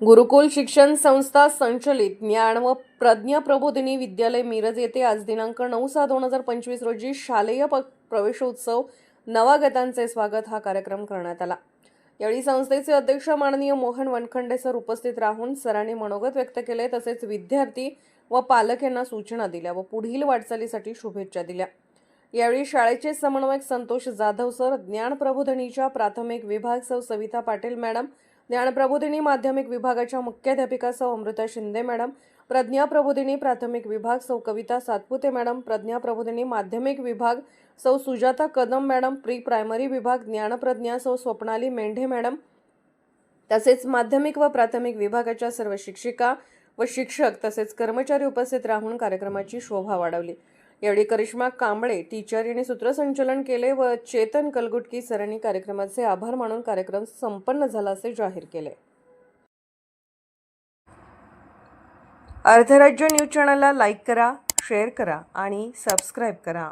गुरुकुल शिक्षण संस्था संचलित ज्ञान व प्रज्ञा प्रबोधिनी विद्यालय मिरज येथे आज दिनांक नऊ सहा दोन हजार पंचवीस रोजी शालेय प प्रवेशोत्सव नवागतांचे स्वागत हा कार्यक्रम करण्यात आला. यावेळी संस्थेचे अध्यक्ष माननीय मोहन वनखंडे सर उपस्थित राहून सरांनी मनोगत व्यक्त केले तसेच विद्यार्थी व पालक यांना सूचना दिल्या व पुढील वाटचालीसाठी शुभेच्छा दिल्या. यावेळी शाळेचे समन्वयक संतोष जाधव सर ज्ञान प्रबोधनीच्या प्राथमिक विभाग सौ सविता पाटील मॅडम ज्ञान प्रबोधिनी माध्यमिक विभागाच्या मुख्याध्यापिका सौ अमृता शिंदे मॅडम प्रज्ञा प्रबोधिनी प्राथमिक विभाग सौ कविता सातपुते मॅडम प्रज्ञा प्रबोधिनी माध्यमिक विभाग सौ Sujata Kadam madam pre primary विभाग ज्ञानप्रज्ञा सौ स्वप्नाली मेंढे मॅडम तसेच माध्यमिक व प्राथमिक विभागाच्या सर्व शिक्षिका व शिक्षक तसेच कर्मचारी उपस्थित राहून कार्यक्रमाची शोभा वाढवली. यावेळी करिश्मा कांबळे टीचर यांनी सूत्रसंचलन केले व चेतन कलगुटकी सरांनी कार्यक्रमाचे आभार मानून कार्यक्रम संपन्न झाला असे जाहीर केले. अर्धराज्य न्यूज चॅनलला लाईक करा शेअर करा आणि सबस्क्राईब करा.